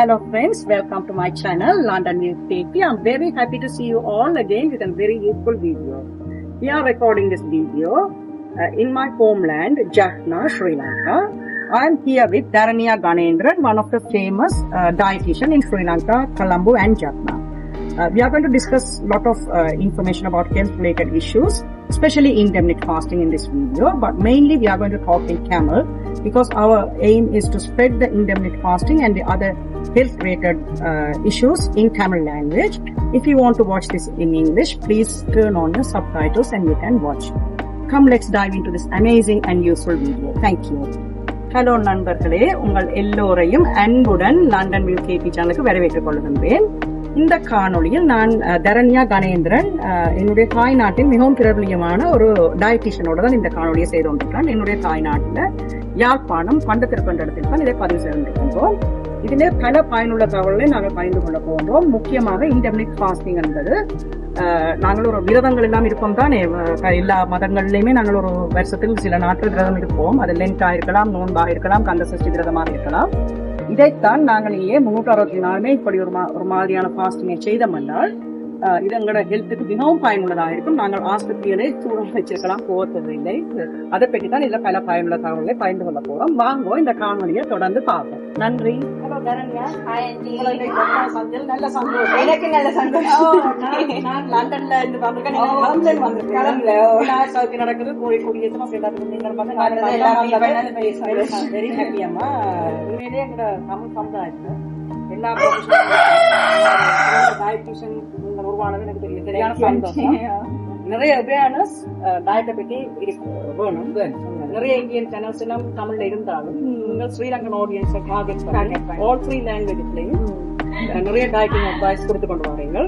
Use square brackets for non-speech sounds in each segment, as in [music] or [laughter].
Hello friends, welcome to my channel London News TV. I'm very happy to see you all again with a very useful video. We are recording this video uh, in my homeland, Jaffna, Sri Lanka. I'm here with Dharaniya Ganendran, one of the famous uh, dietitian in Sri Lanka, Colombo and Jaffna. Uh, we are going to discuss a lot of uh, information about health related issues, especially intermittent fasting in this video, but mainly we are going to talk in Camel because our aim is to spread the intermittent fasting and the other health related uh, issues in Tamil language. If you want to watch this in English, please turn on your subtitles and you can watch. Come, let's dive into this amazing and useful video. Thank you. Hello நண்பர்களே உங்கள் எல்லோரையும் அன்புடன் London view KP சேனலுக்கு வரவேற்றுக் கொள்கின்றேன் இந்த காணொளியில் நான் தரண்யா கணேந்திரன் என்னுடைய தாய் நாட்டில் மிகவும் பிரபலியமான ஒரு டயட்டிஷியனோட தான் இந்த காணொலியை செய்து கொண்டிருக்கிறேன். என்னுடைய தாய் நாட்டில் யாழ்ப்பாணம் பண்டத்திற்கொண்ட இடத்தில் தான் இதை பதிவு செய்திருக்கின்றோம் இதிலே பல பயனுள்ள தகவல்களை நாங்கள் பகிர்ந்து கொள்ள போகின்றோம். முக்கியமாக இன்டர்மிட் ஃபாஸ்டிங் என்பது நாங்கள் ஒரு விரதங்கள் எல்லாம் இருப்போம் தானே? எல்லா மதங்கள்லையுமே நாங்கள் ஒரு வருஷத்தில் சில நாட்கள் விரதம் இருப்போம். அது லென்ட் இருக்கலாம் நோன்பாக இருக்கலாம் கந்த சஷ்டி விரதமாக இருக்கலாம். இதைத்தான் நாங்கள் இங்கே முன்னூற்று அறுபத்தி நாலுமே இப்படி ஒரு மா- ஒரு மாதிரியான ஃபாஸ்டிங்கை செய்தோம் என்றால் இது எங்களோட ஹெல்த்துக்கு மிகவும் பயனுள்ளதாக இருக்கும் நாங்கள் ஆஸ்பத்திரிகளை தூரம் வச்சிருக்கலாம் போவது இல்லை அதை பற்றி தான் இதுல பல பயனுள்ள தகவல்களை பகிர்ந்து கொள்ள போறோம் வாங்கோ இந்த காணொலியை தொடர்ந்து பார்ப்போம் நன்றி நல்ல சந்தோஷம் எனக்கு நல்ல சந்தோஷம் நான் லண்டன்ல இருந்து வந்திருக்கேன் நடக்குது கோழி குடியேற்றமா சேர்ந்தாரு நீங்கள் வந்து. வெரி ஹாப்பி அம்மா உண்மையிலேயே எங்க தமிழ் சமுதாயத்துல எல்லா டயட்டிஷன் நீங்கள் உருவானது எனக்கு தெரியும். சரியான சந்தோஷம். நிறைய அவேர்னஸ் டயட்டை பற்றி வேணும். நிறைய இந்தியன் சேனல்ஸ் எல்லாம் தமிழ்ல இருந்தாலும் நீங்கள் ஸ்ரீலங்கன் ஆடியன்ஸை டார்கெட் பண்ணி ஆல் த்ரீ லாங்குவேஜஸ்லையும் நிறைய டயட்டிங் அட்வைஸ் கொடுத்து கொண்டு வரீங்க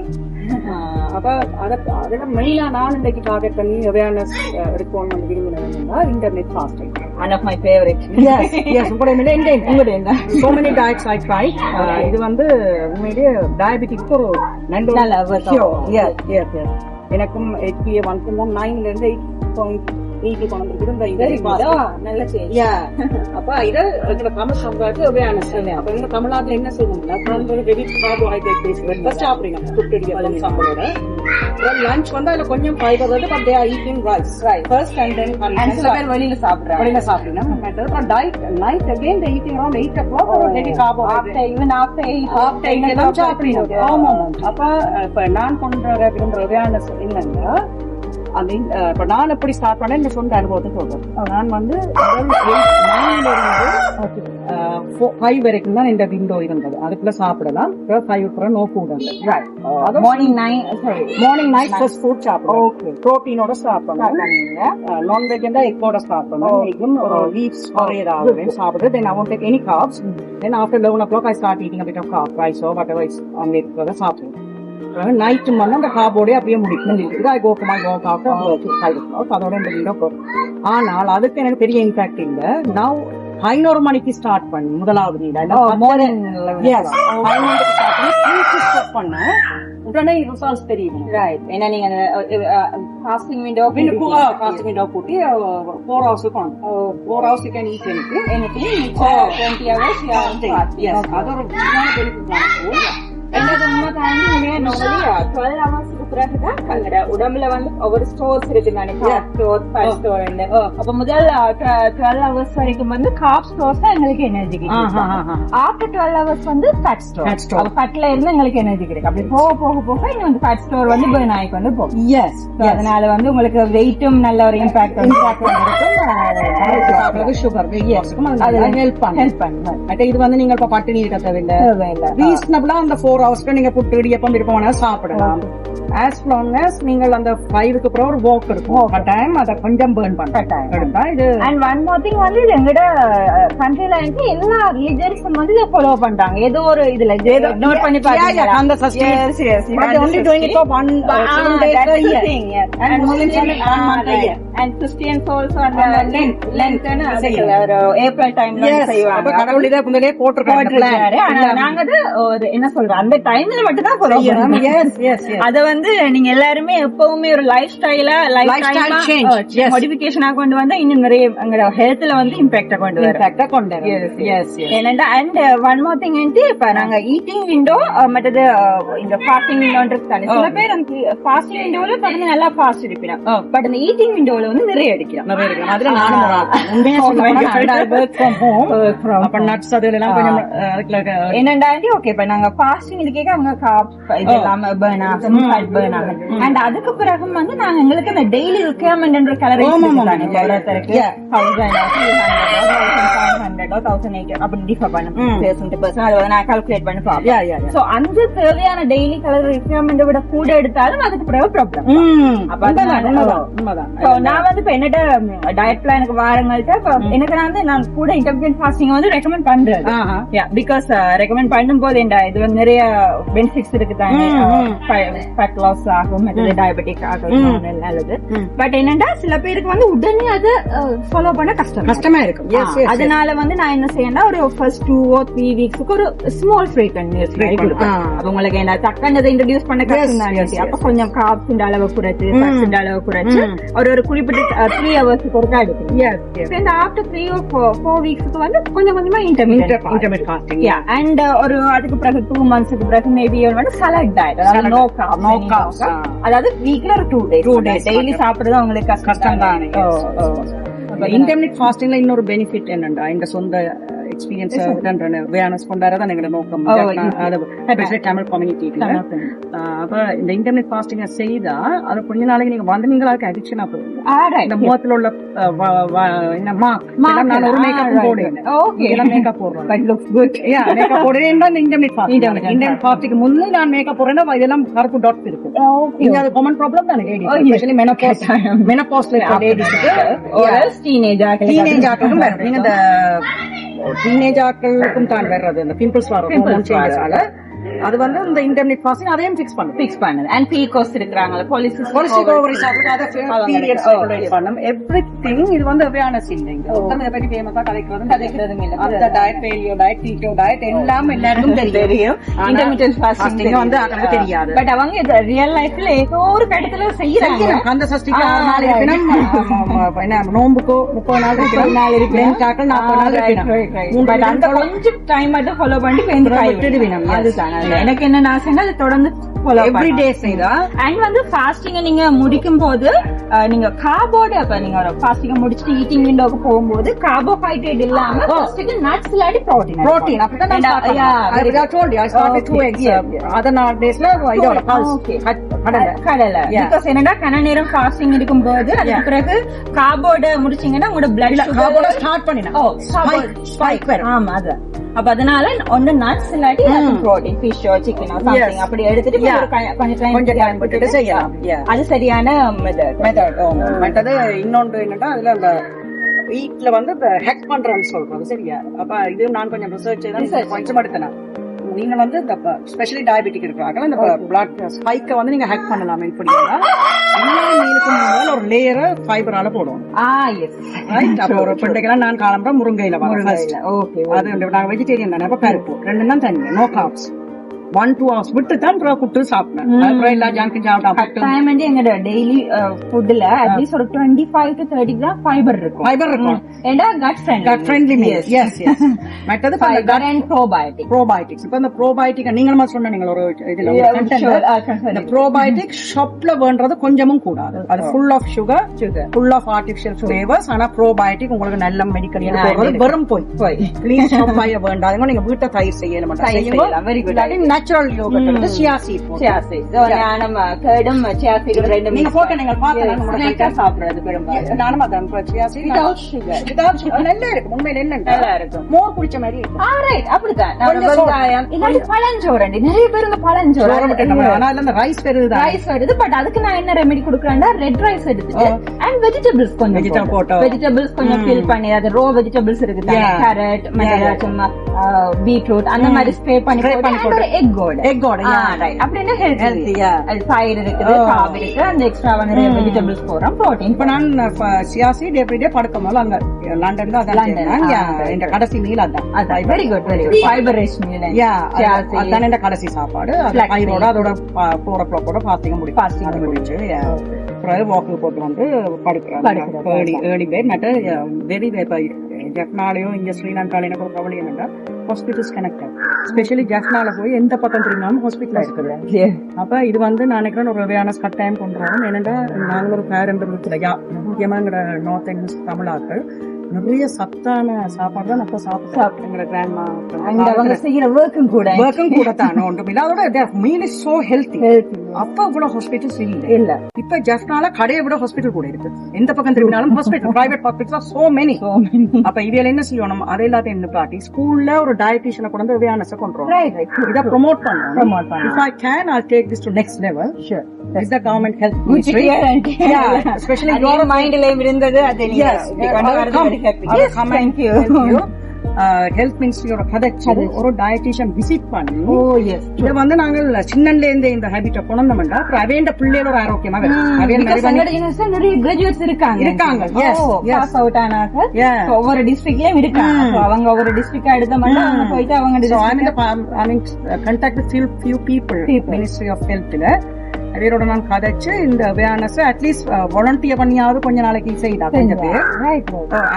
அப்ப அதை அதெல்லாம் மெயினா நான் இன்றைக்கு டார்கெட் பண்ணி அவேர்னஸ் எடுக்கணும்னு விரும்பினதுன்னா intermittent fasting one of my favourite yes yes உங்களுடைய நிலை எங்க உங்களுடைய என்ன so many diets I try இது வந்து உண்மையிலேயே டயபெட்டிக் ஒரு நல்ல நல்ல. எஸ் எஸ் எஸ் எனக்கும் H B A one point நைன்ல இருந்து எயிட் பாயிண்ட் எயிட்டி கொண்டு வந்திருக்குது இந்த வெரி இது குட் நல்ல. அப்ப இத தமிழ் சமுதாயத்துக்கு அவேர்னஸ் அப்ப எங்க தமிழ்நாட்டுல என்ன செய்யணும்னா காலையில வெரி கார்போஹைட்ரேட் பேஸ் பிரேக்ஃபாஸ்ட் சாப்பிடுங்க புட்டு சாப்பிடுங்க லஞ்ச் வந்து அதுல கொஞ்சம் ஃபைபர் வந்து but they are eating rice Right. First and then and சில பேர் வெளியில சாப்பிடுறாங்க. வெளியில சாப்பிடுங்க diet night again they eating around eight o'clock ஒரு heavy carbohydrate after even after eight after தான் சாப்பிடுங்க ஆமா ஆமா அப்ப இப்ப நான் கொண்டு வர விரும்புற அவேர்னஸ் என்னன்னா அஹ் இப்ப நான் எப்படி ஸ்டார்ட் பண்ணேன்? இந்த சொந்த அனுபவத்தை சொல்றேன். நான் வந்து ஃபைவ் வரைக்கும் தான் இந்த விண்டோ இருந்தது. அதுக்குள்ள சாப்பிடலாம். ஃபைவ் அப்புறம் நோ ஃபுட் அந்த morning nine sorry morning night first food சாப்பிடுவோம் ஓகே ப்ரோட்டீனோட பண்ணுவோம் நான்வெஜ் இருந்தா எக்கோட ஸ்டார்ட் பண்ணுவோம் எக்கும் ஒரு வீப்ஸ் ஏதாவது சாப்பிட்டு தென் அவன் take any carbs then after eleven o'clock I start eating bit of carb ரைஸோ whatever is இருக்கிறத சாப்பிடுவோம் நைட்டு வந்து அந்த காபோடய அப்படியே முடிக்கும் I go to my work after அதோட இந்த வீடியோ போகும் ஆனால் அதுக்கு எனக்கு பெரிய இம்பாக்ட் இல்ல நான் பதினோரு மணிக்கு ஸ்டார்ட் பண்ணி முதலாவது வீடு பண்ணி. உடனே ரிசல்ட்ஸ் தெரியும் ரைட் ஏன்னா நீங்க ஃபாஸ்டிங் விண்டோ காஸ்டிங் விண்டோ கூட்டி four hours four hours can eat எனக்கு anything டுவெண்ட்டி ஹவர்ஸ் அது ஒரு முக்கியமான நார்மலி டுவெல் ஹவர்ஸ்க்கு பிறகுதான் எங்களோட உடம்புல வந்து ஒவ்வொரு ஸ்டோர்ஸ் இருக்கு ஸ்டோர் அப்ப முதல் டுவெல் ஹவர்ஸ் வரைக்கும் வந்து காப் ஸ்டோர்ஸ் தான் எங்களுக்கு எனர்ஜி ஆஃப்டர் டுவெல் ஹவர்ஸ் வந்து ஃபேட் ஸ்டோர் ஃபேட்ல இருந்து எங்களுக்கு எனர்ஜி கிடைக்கும். அப்படி போக போக போக இங்க வந்து ஃபேட் ஸ்டோர் வந்து பேர்ன் ஆகி கொண்டு போகும். எஸ் அதனால வந்து உங்களுக்கு வெயிட்டும் நல்ல ஒரு இம்பாக்ட் வந்து சுகர் ஹெல்ப் பண்ண. ஹெல்ப் பண்ணும் மற்ற இது வந்து நீங்க இப்ப பட்டினி இருக்க தேவையில்லை. ரீசனபிளா அந்த ஃபோர் ஹவர்ஸ்க்கு நீங்க புட்டு இடியப்பம் விருப்பம் வேணா சாப்பிடலாம். ஆஸ் லாங் as நீங்கள் அந்த ஃபைவுக்கு அப்புறம் ஒரு வாக் இருக்கும். கட்டாயம் அதை கொஞ்சம் பேர்ன். பண்ணலாம் இது அண்ட் ஒன் மோர் திங் வந்து இது எங்கட கண்ட்ரில வந்து எல்லா ரிலிஜன்ஸும் வந்து இதை ஃபாலோ பண்றாங்க. ஏதோ ஒரு இதுல நோட் பண்ணி பாத்தீங்களா? அந்த one ah, month a right. year. And Christians also அந்த ஒரு ஏப்ரல் டைம்ல செய்வாங்க. கடவுள் இதை முதலே போட்டிருக்காரு போட்டிருக்காரு. ஆனா நாங்க அது ஒரு என்ன சொல்றோம் அந்த டைம்ல மட்டும் தான் ஃபாலோ yes. அத வந்து நீங்க எல்லாருமே எப்பவுமே ஒரு லைஃப் ஸ்டைலா yes. மாடிஃபிகேஷனா கொண்டு வந்தா இன்னும் நிறைய எங்களோட ஹெல்த்ல வந்து இம்பாக்ட கொண்டு வரும். கொண்டு yes. Yes and one more thing வந்து இப்ப நாங்க ஈட்டிங் விண்டோ மற்றது uh, இந்த ஃபாஸ்டிங் விண்டோன்றது தானே. சில பேர் வந்து ஃபாஸ்டிங் விண்டோல தொடர்ந்து நல்லா ஃபாஸ்ட் இருப்பினா Oh. பட் இந்த ஈட்டிங் விண்டோல வந்து நிறைய எடுக்கிறோம். நிறைய இருக்கு அதுல நானும் ஒரு ஆள். உண்மையா சொல்ல ஒர்க் ஃப்ரம் ஹோம் அப்ப நட்ஸ் அது எல்லாம் கொஞ்சம் அஹ், அதுக்குள்ள க- என்னண்டா ஓகே இப்ப நாங்க ஃபாஸ்டிங் இது கேட்க அவங்க இது இல்லாம பேர்ன் ஆகும் அண்ட் அதுக்கு பிறகு வந்து நாங்க எங்களுக்கு இந்த டெய்லி ரிக்யர்மெண்ட் கலர் தானே yeah, ஒருத்தருக்கு அந்த தேவையான டெய்லி கலர் ரிக்யர்மெண்ட் விட கூட எடுத்தாலும் அதுக்கு பிறகு ப்ராப்ளம் நான் வந்து இப்ப என்னோட டயட் பிளானுக்கு வாரங்கள்ட்ட எனக்கு நான் வந்து நான் கூட இன்டர்மீடியட் ஃபாஸ்டிங் வந்து ரெக்கமெண்ட் பண்றேன். பிகாஸ் ரெக்கமெண்ட் பண்ணும்போது இது வந்து நிறைய பெனிஃபிட்ஸ் இருக்கு தானே ஃபேட் லாஸ் ஆகும் மற்றது டயபெட்டிக் ஆகும் நல்லது. பட் என்னன்னா சில பேருக்கு வந்து உடனே அதை ஃபாலோ பண்ண கஷ்டம் கஷ்டமா இருக்கும். அதனால வந்து நான் என்ன செய்யணும் ஒரு ஃபர்ஸ்ட் டூ ஓ த்ரீ வீக்ஸ்க்கு ஒரு ஸ்மால் ஃப்ரீக்வன்ட் மீல்ஸ் கொடுப்பேன். உங்களுக்கு என்ன தக்கனதை இன்ட்ரடியூஸ் பண்ண கஷ்டம் தானே. அப்ப கொஞ்சம் காப்ஸ் அளவு குறைச்சு ஃபேட்ஸ் அளவு குறைச்சு ஒரு ஒரு குறிப்பிட்ட த்ரீ ஹவர்ஸ்க்கு ஒருக்கா yes. இந்த ஆஃப்டர் த்ரீ ஓ ஃபோர் வீக்ஸ்க்கு வந்து கொஞ்சம் கொஞ்சமா இன்டர்மீடியட். அண்ட் ஒரு அதுக்கு பிறகு டூ மந்த்ஸ்க்கு பிறகு மேபி வந்து சலட் டயட் அதாவது நோ காப் அதாவது வீக்ல ஒரு two days Two days. Daily. சாப்பிடுறது அவங்களுக்கு கஷ்டம் தான் இன்டர்நெட் ஃபாஸ்டிங்ல இன்னொரு பெனிஃபிட் என்னண்டா? இந்த சொந்த கொண்டாடுறதா எங்களோட நோக்கம் Oh, அது especially தமிழ் கம்யூனிட்டி அப்ப இந்த இன்டர்நெட் ஃபாஸ்டிங்க செய்தா அது கொஞ்ச நாளைக்கு நீங்க வந்து நீங்களுக்கு அடிக்ஷனா போகும் இந்த முகத்துல உள்ள என்ன மார்க் நான் ஒரு மேக்கப் இதெல்லாம் மேக்கப் போடுறேன் but looks good Yeah, makeup போடுறேன் தான் இந்த இன்டர்நெட் Intermittent இன்டர்நெட் ஃபாஸ்டிங் முன்னே நான் மேக்கப் போடுறேன்னா இதெல்லாம் கருப்பு டாட்ஸ் இருக்கும் இங்க அது காமன் ப்ராப்ளம் தானே லேடி yes. எஸ்பெஷலி மெனோபாஸ் மெனோபாஸ்ல லேடிஸ்க்கு டீனேஜ் டீனேஜ் நீங்க இந்த டீனேஜ் ஆக்களுக்கும் தான் வர்றது இந்த பிம்பிள்ஸ் வரும் changesஆல. அது வந்து இந்த இன்டர்நெட் ஃபாஸ்டிங் அதையும் ஃபிக்ஸ் பண்ணும் ஃபிக்ஸ் பண்ணுது அண்ட் Polycystic ovary சாப்பிடுறது, அதை periods regulate பண்ணும். Everything இது வந்து awareness இல்லைங்க. இதை பத்தி famous ஆ கதைக்கிறதும் இல்ல. அந்த diet, paleo diet, keto diet எல்லாம் எல்லாருக்கும் [laughs] தெரியும். இன்டர்மீடியட் ஃபாஸ்டிங் வந்து அவங்களுக்கு தெரியாது. பட் அவங்க ரியல் லைஃப்ல ஏதோ ஒரு கட்டத்துல செய்யறாங்க. கந்த சஷ்டிக்கு ஆறு நாள். இருக்கணும். என்ன, நோன்புக்கு முப்பது நாள் இருக்கணும். நாள் இருக்கு லென்த்தாக்கள் நாற்பது நாள் இருக்கணும். பட் அந்த கொஞ்சம் டைம் மட்டும் ஃபாலோ எந்த விட்டுடுவினம். அதுதான் எனக்கு என்ன ஆசைன்னா அது தொடர்ந்து day செய்தா? அண்ட் வந்து ஃபாஸ்டிங்க நீங்க முடிக்கும் போது நீங்க கார்போர்டு அப்ப நீங்க ஃபாஸ்டிங்க முடிச்சுட்டு ஈட்டிங் விண்டோக்கு போகும்போது கார்போஹைட்ரேட் இல்லாம நட்ஸ் இல்லாட்டி ப்ரோட்டீன் பண்ணேன். கட்- கடலை. பிகாஸ் என்னடா கன நேரம் ஃபாஸ்டிங் இருக்கும் போது அதுக்கு பிறகு கார்போர்டு முடிச்சீங்கன்னா உங்களோட பிளட் spike வரும். ஆமா அது அப்ப அதனால ஒன்னு நட்ஸ் இல்லாட்டி ப்ரோட்டீன் ஃபிஷ்ஷோ சிக்கனோ. சம்திங் அப்படி எடுத்துட்டு கொஞ்சம் டைம் விட்டுட்டு செய்யலாம். அது சரியான மெத்தட் மெத்தட் மற்றது இன்னொன்று என்னன்னா அதுல அந்த வீட்ல வந்து ஹேக் பண்றேன்னு சொல்றது சரியா? அப்ப இது நான் கொஞ்சம் ரிசர்ச். கொஞ்சம் எடுத்தேன். நீங்க வந்து இந்த ஸ்பெஷலி டயபெட்டிக் இருக்கிறாங்க இந்த பிளட் ஸ்பைக்கை வந்து நீங்க ஹேக் பண்ணலாம் எல்லா மீனுக்கும் முதல்ல ஒரு லேயரை ஃபைபரால போடுவோம் ஆ எஸ்? அப்ப ஒரு நான் காலம்புற முருங்கையில வரேன். ஓகே அது வந்து நாங்க வெஜிடேரியன் தானே அப்ப பருப்பு. ரெண்டு தான் தண்ணி. No carbs one two hours விட்டு தான் அப்புறம் குட்டு சாப்பிட்டேன். அப்புறம் எல்லா ஜங்கும் சாப்பிட்டா டைம் வந்து எங்களோட டெய்லி ஃபுட்ல அட்லீஸ்ட் ஒரு twenty five to thirty gram fibre இருக்கும். ஃபைபர் இருக்கும். ஏண்டா gut friend gut friendly meal yes yes மற்றது ஃபைபர் அண்ட் ப்ரோபயோட்டிக் ப்ரோபயோட்டிக்ஸ் இப்ப இந்த ப்ரோபயோட்டிக் சொன்னீங்க ஒரு இதுல ஒரு sure. Ah. இந்த ப்ரோபயோட்டிக் ஷாப்ல வேண்டது கொஞ்சமும் கூடாது. அது full of sugar. Full of artificial flavours ஆனா ப்ரோபயோட்டிக் உங்களுக்கு நல்ல மெடிக்கல் வெறும் போய். போய். ப்ளீஸ் வேண்டாம். நீங்க வீட்டை தயிர் செய்யல மாட்டோம் தயிர் செய்யலாம். நேச்சுரல் யோகட் வந்து சியா சீட் சியா சீட்ஸ் நம்ம கேடும் சியா சீட் ரெண்டு நீங்க போட்டு நீங்க ஸ்நாக்கா சாப்பிடுறது பெரும்பாலும் நானும் அதான் chia seed Without sugar. Without sugar நல்லா இருக்கு உண்மையில என்ன நல்லா இருக்கும். மோர் குடிச்ச மாதிரி அப்படிதான். வெங்காயம் இல்லாட்டி பழஞ்சோரண்டி நிறைய பேர் இந்த பழஞ்சோறு ஆனா அதுல இந்த ரைஸ் பெருதுதான் ரைஸ் வருது பட் அதுக்கு நான் என்ன ரெமெடி கொடுக்குறேன்னா ரெட் ரைஸ் எடுத்துட்டு அண்ட் வெஜிடபிள்ஸ் கொஞ்சம் போட்டு. வெஜிடபிள்ஸ் கொஞ்சம் ஃபில் பண்ணி அது ரோ வெஜிடபிள்ஸ் இருக்கு Yeah. கேரட். சும்மா பீட்ரூட் அந்த மாதிரி ஸ்ப்ரே பண்ணி பண்ணி போட்டு எக் எக்கோட எக்கோட அப்படின்னா ஹெல்த்தி Healthy, yeah. அது ஃபைர் இருக்குது Oh. காப் இருக்கு அந்த எக்ஸ்ட்ரா வந்து வெஜிடபிள்ஸ் போறோம் ப்ரோட்டீன் இப்ப நான் சியாசி எவ்ரி டே படுக்கும் போது அங்க லண்டன்ல அதான் right. கடைசி மீல் அதான். அதான். Very good very good fibre rich meal Chia அதான் கடைசி சாப்பாடு. பயிரோட அதோட ஃபோர் ஓ கிளாக்கோட ஃபாஸ்டிங் முடியும் Fasting அது முடிச்சு அப்புறம் வாக்கு போட்டு வந்து படுக்கிறேன் ஏர்லி ஏர்லி பேர் மற்ற வெரி ஜப்னாலையும் இங்க ஸ்ரீலங்கால எனக்கு ஒரு கவலை என்னன்னா ஹாஸ்பிட்டல்ஸ் கனெக்டட் ஸ்பெஷலி ஜப்னால போய் எந்த பக்கம் திரும்பினாலும் ஹாஸ்பிட்டல் இருக்குது அப்ப இது வந்து நான் நினைக்கிறேன் ஒரு அவேர்னஸ் கட்டாயம் கொண்டு வரணும். ஏன்னா நாங்கள் ஒரு பாரம்பரியத்துல யா முக்கியமா எங்களோட நார்த் இந்தியன்ஸ் தமிழாக்கள் நிறைய சத்தான சாப்பாடு தான் நம்ம சாப்பிட்டு எங்களோட கிராண்ட்மா அங்க அவங்க செய்யற ஒர்க்கும் கூட. ஒர்க்கும் கூட தான் ஒன்றும் இல்லை அதோட மீன் இஸ் சோ ஹெல்த்தி அப்ப இவ்வளவு ஹாஸ்பிட்டல்ஸ் இல்ல இல்ல. இப்ப ஜஸ்ட்னால கடையை விட ஹாஸ்பிட்டல் கூட இருக்கு. எந்த பக்கம் திரும்பினாலும் hospital private hospital so many அப்ப இவையில என்ன செய்யணும்? அது எல்லாத்தையும் என்ன பாட்டி ஸ்கூல்ல ஒரு டயட்டிஷியனை கொண்டு வந்து அவேர்னஸ் கொண்டு இத ப்ரோமோட் பண்ணணும். if i can i'll take this to next level. Sure is the government health ministry. yeah especially [laughs] your இருந்தது அது நீங்க yes happy. Yes, thank you. Health மினிஸ்ட்ரியோட கதைச்சு ஒரு டயட்டிஷியன் விசிட் பண்ணி Oh, yes. இத வந்து நாங்கள் சின்னன்ல இருந்தே இந்த ஹேபிட்ட கொண்டோம்னா அப்புறம் அவேண்ட பிள்ளைகள ஒரு ஆரோக்கியமா நிறைய graduates இருக்காங்க. இருக்காங்க, ஆனாக்க Yeah. So, ஒவ்வொரு டிஸ்ட்ரிக்ட்லயும் இருக்காங்க. So, அவங்க ஒவ்வொரு டிஸ்ட்ரிக்ட் எடுத்த மட்டும் அவங்க போயிட்டு அவங்க So I'm in district- the I mean contact with அவரோட நான் கதைச்சு இந்த அவேர்னஸ் அட்லீஸ்ட் வாலண்டியர் பண்ணியாவது கொஞ்ச நாளைக்கு செய்தா right.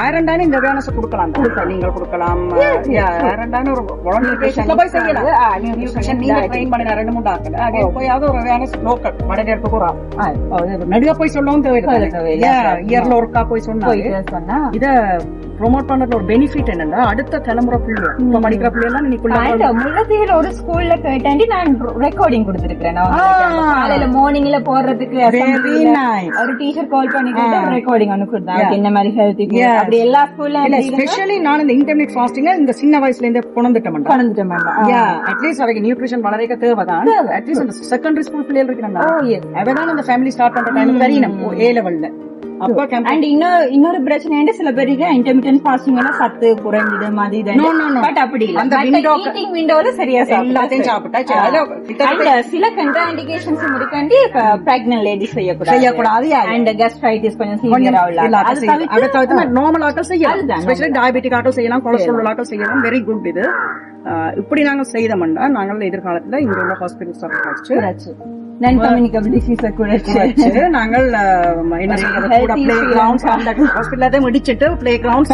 ஆரண்டான இந்த அவேர்னஸ் கொடுக்கலாம். நீங்கள் கொடுக்கலாம். ஆரண்டான ஒரு வாலண்டியர் போய் செய்யலாம். நியூட்ரிஷன் நீங்க ட்ரெயின் பண்ணி ரெண்டு மூணு ஆக்கல அங்கே போயாவது ஒரு அவேர்னஸ் லோக்கல் போறான் ஆ, நடுவா போய் சொல்லவும். தேவையில்லை இயர்ல ஒருக்கா போய் சொன்னா. இத ப்ரோமோட் பண்றதுல ஒரு பெனிஃபிட் என்னன்னா அடுத்த தலைமுறை பிள்ளை இப்ப படிக்கிற பிள்ளை எல்லாம் And முல்லைத்தீவுல ஒரு ஸ்கூல்ல கேட்டாண்டி நான் ரெக்கார்டிங். உங்களுக்கு. காலையில மார்னிங்ல போடுறதுக்கு ஒரு டீச்சர் கால் பண்ணிட்டு ரெக்கார்டிங் Yeah. என்ன மாதிரி ஹெல்த்தி. அப்படி எல்லா ஸ்கூல்ல ஸ்பெஷலி நான் இந்த இன்டர்நெட் ஃபாஸ்டிங்க இந்த சின்ன வயசுல இருந்தே கொண்டுட்டோம் யா அட்லீஸ்ட் அதுக்கு நியூட்ரிஷன் வளரைக்க தேவைதான். அட்லீஸ்ட் அந்த செகண்டரி ஸ்கூல் பிள்ளைகள் இருக்கிறாங்க Oh. அவதான் அந்த ஃபேமிலி ஸ்டார்ட் பண்ற டைம் தெரியணும். ஏ லெவல்ல அண்ட் இன்னொரு இன்னொரு பிரச்சனை சில பேருக்கு இன்டர்மீடியன் எல்லாம் சத்து குறைஞ்சிது மாதிரி No, no, no. பட் அப்படி இல்ல. அந்த அந்த window- ஈட்டிங் விண்டோல சரியா எல்லாத்தையும் சாப்பிட்டா சில கண்ட்ரா இண்டிகேஷன்ஸ் இருக்காண்டி பிரெக்னன்ட் லேடிஸ் செய்யக்கூடாது. செய்யக்கூடாது. அண்ட் கஸ்ட்ரைட்டிஸ் கொஞ்சம் உள்ள இல்ல, அதை தவிர்த்து நார்மல் செய்யலாம். ஸ்பெஷலி டயபெட்டிக் செய்யலாம் கொலஸ்ட்ரால் ஆட்கள் செய்யலாம். வெரி குட் இது. இப்படி நாங்கள் செய்தோம்னா நாங்கள் எதிர்காலத்துல இங்க உள்ள ஹாஸ்பிட்டல்ஸ் வச்சு நான் கம்யூனிகபிள் டிசீஸ் குறைச்சு. நாங்கள் என்ன கூட பிளே. கிரவுண்ட்ஸ் அந்த ஹாஸ்பிட்டல் முடிச்சிட்டு பிளே கிரவுண்ட்ஸ்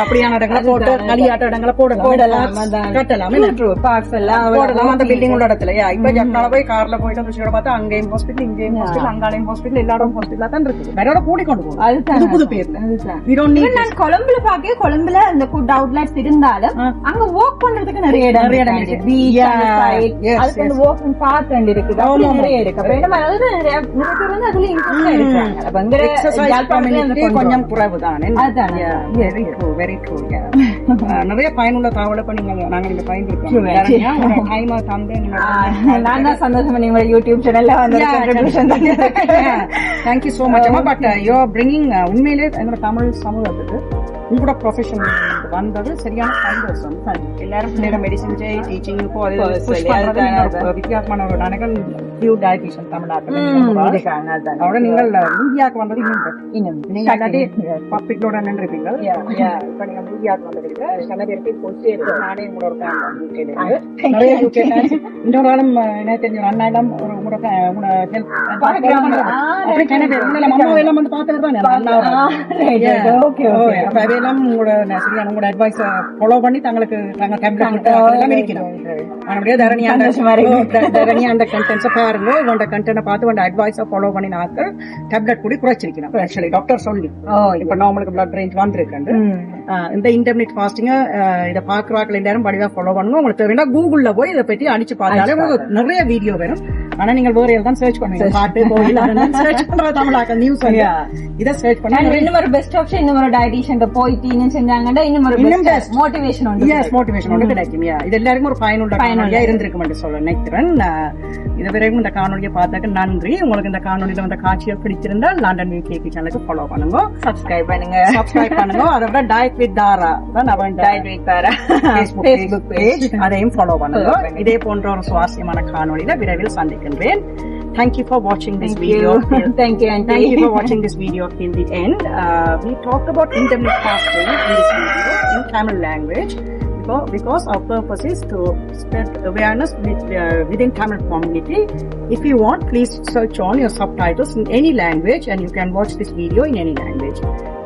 அப்படியான இடங்களை போட்டு களியாட்ட இடங்களை போடலாம். போடலாம், Parks அதான். கட்டலாம். பார்க்ஸ் எல்லாம் போடலாம் அந்த பில்டிங் உள்ள இடத்துல. Yeah, இப்ப ஜப்னால போய் கார்ல போயிட்டு விஷயம் பார்த்தா அங்கேயும் ஹாஸ்பிட்டல் இங்கேயும் ஹாஸ்பிட்டல் அங்காலையும் ஹாஸ்பிட்டல் எல்லா இடம் ஹாஸ்பிட்டலா தான் கூடி கொண்டு போகும். புது புது பேர்ல. நான் கொழும்புல பாக்க கொழும்புல அந்த ஃபுட் அவுட்லெட்ஸ் இருந்தாலும். அங்க வாக் பண்றதுக்கு நிறைய இடம் நிறைய இடம் இருக்கு. இருக்கு. Beach Yeah. Yes, அதுக்கு yes. வந்து வாக்கிங் பார்க் அண்ட் இருக்குது அப்படி ஆமா, ஆமா. நிறைய இருக்கு. அப்ப என்ன அதாவது நிறைய நிறைய பேர் வந்து அதுல இன்ட்ரெஸ்டா இருக்காங்க அப்ப இங்க எக்ஸசைஸ் யாழ்ப்பாணத்துல அந்த கம்யூனிட்டி கொண்டு கொஞ்சம் குறைவு தான் அதான், வெரி ட்ரூ வெரி ட்ரூ நிறைய பயனுள்ள தகவலை இப்ப நீங்க இங்க. ஒரு டைம் தந்து நான் தான் சந்தோஷமா நீங்க யூடியூப் சேனல்ல வந்து contribution thank you so much அம்மா பட் யூ ஆர் பிரிங்கிங் உண்மையிலே எங்களோட தமிழ் சமூகத்துக்கு உங்களோட ப்ரொஃபஷன் வந்தது சரியான சந்தோஷம். எல்லாரும் பிள்ளைட மெடிசன் டீச்சிங் வித்தியாசமான ஒரு அதோட நீங்கள் மீடியாக்கு வந்தது இன்னும் இன்னும் நீங்க இல்லாட்டி பப்ளிக்லோட நின்றுப்பீங்க இப்ப நீங்க மீடியாக்கு வந்திருக்கீங்க சில பேருக்கு போச்சு நானே ல இருந்து. நிறைய. இன்னொரு ஆளும் என்ன தெரிஞ்ச ஒரு அண்ணாடம் ஒரு உங்களோட அம்மா எல்லாம் வந்து தான். அப்ப உங்களோட சரியான உங்களோட advice அ follow பண்ணி தங்களுக்கு நாங்க tablet கொடுத்து அதெல்லாம் இருக்கணும். அப்படியே தரணியா அந்த- உங்களோட content அ பார்த்து உங்களோட advice அ follow பண்ணி நாட்கள் டேப்லெட் கூட குறைச்சிருக்கணும் ஆக்சுவலி டாக்டர் சொல்லி. இப்ப நார்மலுக்கு பிளட் ரேஞ்ச் வந்திருக்கு இந்த இன்டர்நெட் ஃபாஸ்டிங்க இதை பாக்குறாக்கள் எல்லாரும் படிவா ஃபாலோ பண்ணுங்க உங்களுக்கு தேவைன்னா கூகுள்ல போய் இதை பத்தி அடிச்சு பார்த்தாலே உங்களுக்கு நிறைய வீடியோ வரும். ஆனா நீங்க வேற தான் சர்ச் பண்ணுவீங்க? பாட்டு கோயில் சர்ச் பண்ற தமிழாக்க நியூஸ். இத சர்ச் பண்ணா இன்னும் ஒரு பெஸ்ட் ஆப்ஷன் இன்னும் ஒரு டயட்டிஷியன் போயிட்டு இன்னும் செஞ்சாங்கன்னா இன்னும் ஒரு இன்னும் best. மோட்டிவேஷன் உண்டு. எஸ் மோட்டிவேஷன் ஒன்று கிடைக்கும். இது எல்லாருக்கும் ஒரு பயனுள்ள காணொலியா இருந்திருக்கும் சொல்ல நினைக்கிறேன் நான் இது வரைக்கும் இந்த காணொலியை பார்த்தாக்க நன்றி. உங்களுக்கு இந்த காணொலியில வந்த காட்சிகள் பிடிச்சிருந்தால் லண்டன் நியூ கேக்கு சேனலுக்கு ஃபாலோ பண்ணுங்க. சப்ஸ்கிரைப் பண்ணுங்க. சப்ஸ்கிரைப் பண்ணுங்க. அதை விட டயட் வித் தாரா தான் அவன் டயட் வீக் பாரா ஃபேஸ்புக் பேஜ் அதையும் ஃபாலோ பண்ணுங்க. இதே போன்ற ஒரு சுவாரஸ்யமான காணொலியில விரைவில் Thank you for watching this Thank video. You. [laughs] Thank you, and Thank you for watching this video till the end. Uh, we talked about intermittent fasting in this video in Tamil language because, our purpose is to spread awareness with, uh, within Tamil community. If you want, please search on your subtitles in any language and you can watch this video in any language.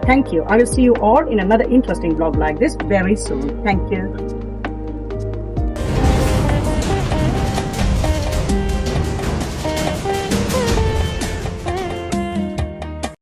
Thank you. I will see you all in another interesting blog like this very soon. Thank you.